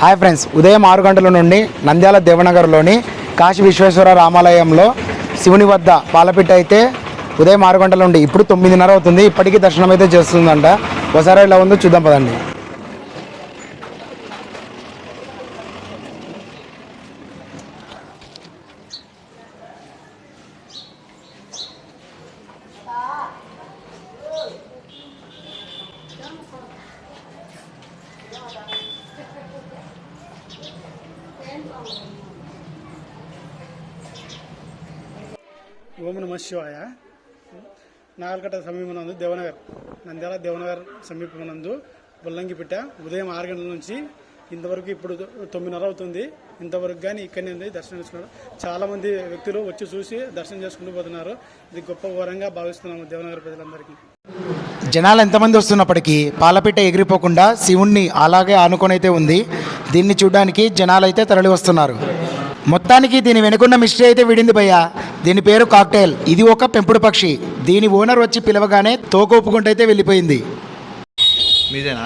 Hi friends ఉదయం ఆరు గంటల నుండి నంద్యాల దేవనగర్లోని కాశీ విశ్వేశ్వర రామాలయంలో శివుని వద్ద పాలపిట్ట అయితే ఉదయం ఆరు గంటల నుండి ఇప్పుడు తొమ్మిదిన్నర అవుతుంది. ఇప్పటికీ దర్శనం అయితే చేస్తుందంట. ఒకసారి ఇలా ఉందో చూద్దాం పదండి. ఓం నమ శివాయ. నాగల్కట్ట సమీపనందు దేవనగర్ నంద్యాల దేవనగర్ సమీపమునందు బుల్లంగిపిట్ట ఉదయం ఆరు గంటల నుంచి ఇంతవరకు ఇప్పుడు తొమ్మిదిన్నర అవుతుంది. ఇంతవరకు కానీ ఇక్కడనే ఉంది దర్శనం చేసుకున్నారు. చాలామంది వ్యక్తులు వచ్చి చూసి దర్శనం చేసుకుంటూ పోతున్నారు. ఇది గొప్ప ఘోరంగా భావిస్తున్నాము దేవనగర్ ప్రజలందరికీ. జనాలు ఎంతమంది వస్తున్నప్పటికీ పాలపిట్ట ఎగిరిపోకుండా శివుణ్ణి అలాగే ఆనుకొని అయితే ఉంది. దీన్ని చూడడానికి జనాలు అయితే తరలి వస్తున్నారు. మొత్తానికి దీని వెనుకున్న మిస్టరీ అయితే విడింది భయ్యా. దీని పేరు కాక్టైల్. ఇది ఒక పెంపుడు పక్షి. దీని ఓనర్ వచ్చి పిలవగానే తోక అయితే వెళ్ళిపోయింది. మీదేనా